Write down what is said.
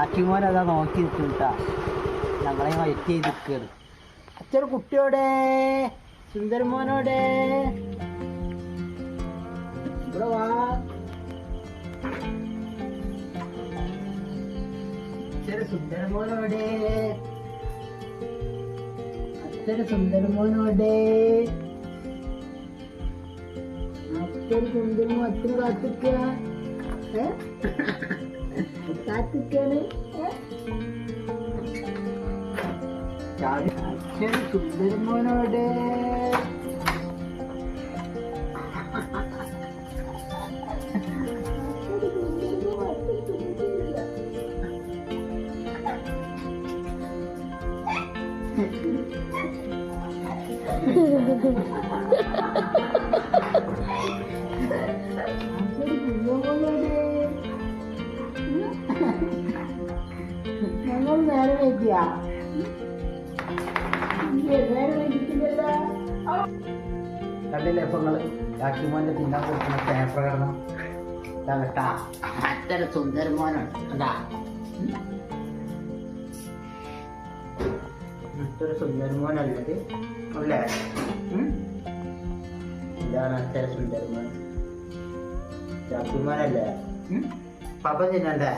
ആക്കിമോൻ അതാ നോക്കി നിൽക്കുട്ടാ ഞങ്ങളെ വൈറ്റ് ചെയ്ത് നിൽക്കുകയാണ് അച്ഛൻ കുട്ടിയോടെ സുന്ദരമോനോടെ. ഇവിടെ വാ. അച്ഛന് സുന്ദരമോനോടെ. അച്ഛന് സുന്ദരമോനോടെ. അച്ഛൻ സുന്ദരമോ അച്ഛൻ കാത്തിക്ക ഏ? കാത്തിക്കാണ് അച്ഛൻ സുന്ദരമോനോടെ ഞങ്ങൾ നേരെ വെക്കുക കണ്ടില്ലേ ഇപ്പൊ നിങ്ങൾ? രാഖിമോന്റെ തിന്നാൻ കൊടുക്കുന്ന സ്നേഹപ്രകടനം കേട്ടാ അത്ര സുന്ദരമോനാണ് കണ്ടാ? ഇത്ര സുന്ദരമോനല്ലത് അല്ലേ? ഇതാണ് അത്ര സുന്ദരമോൻ രാഖിമോനല്ലേ? പപ്പ തിന്നണ്ടേ?